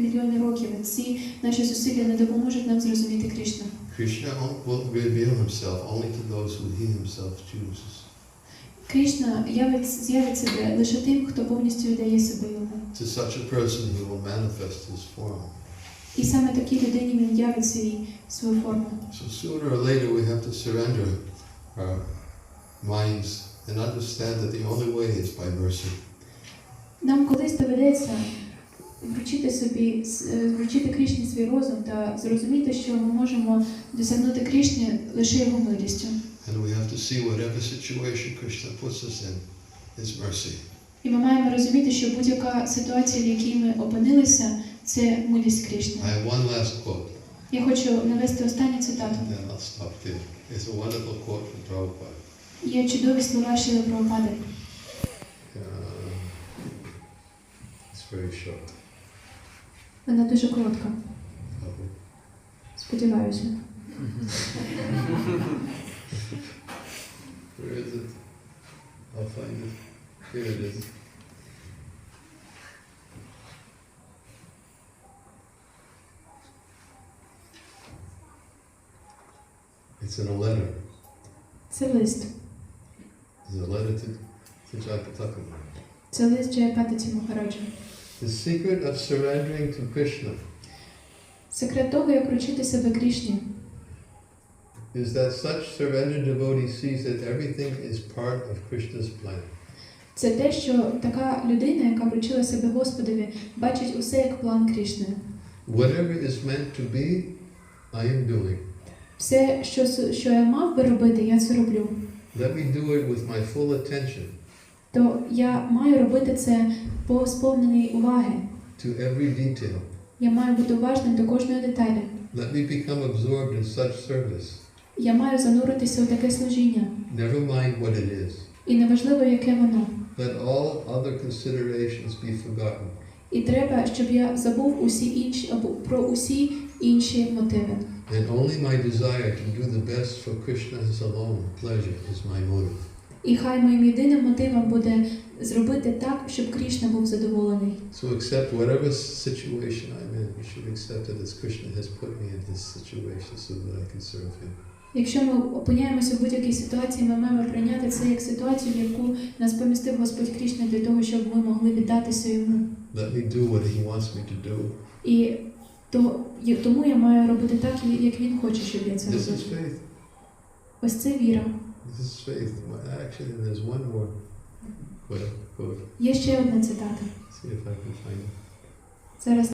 мільйони років. Ці наші зусилля не допоможуть нам зрозуміти Кришну. Krishna will reveal himself only to those who he himself chooses. Кришна явить, з'явить себе лише тим, хто повністю віддає себе йому. To such a person, he will manifest his form. І саме такій людині він явить свій, свою форму. So sooner or later, we have to surrender our minds and understand that the only way is by mercy. Нам колись доведеться вручити собі, е, вручити Кришні свій розум та зрозуміти, що ми можемо досягнути Кришні лише його милістю. And we have to see whatever situation Krishna puts us in is mercy. І ми маємо розуміти, що будь-яка ситуація, в якій ми опинилися, це милість Кришни. I have one last quote, Я хочу навести останню цитату. and then I'll stop there. It's a wonderful quote from Prabhupada. Є чудові слова Шіли Прабхупади. Uh, it's very short. Вона дуже коротка. Prabhu. Сподіваюся. Where is it? I'll find it. Here it is. It's in a letter. Це лист. It's a letter to, to Jagatakamma. Це лист Джаяпатиці Махараджа. The secret of surrendering to Krishna Секрет того, як вручити себе Кришні, is that such surrendered devotee sees that everything is part of Krishna's plan. це те, що така людина, яка вручила себе Господові, бачить усе як план Кришни. Whatever is meant to be, I am doing. Все, що, с- що я мав би робити, я це роблю. Let me do it with my full attention То я маю робити це по сповненій уваги. to every detail. Я маю бути уважним до кожної деталі. Let me become absorbed in such service. Я маю зануритися у таке служіння. Never mind what it is. І неважливо, яке воно. Let all other considerations be forgotten. І треба, щоб я забув усі інші або про усі інші мотиви. And only my desire to do the best for Krishna's alone pleasure is my motive. І хай моїм єдиним мотивом буде зробити так, щоб Крішна був задоволений. So accept whatever situation I'm in. You should accept it as Krishna has put me in this situation so that I can serve him. Якщо ми опиняємося в будь-якій ситуації, ми маємо прийняти це як ситуацію, в яку нас помістив Господь Крішна для того, щоб ми могли віддатися йому. Let me do what he wants me to do. І то, тому я маю робити так, як він хоче, щоб я це робив. Ось це віра. This is faith. Well, Actually, there's one more quote. quote. Є ще одна цитата. See if I can find it. Зараз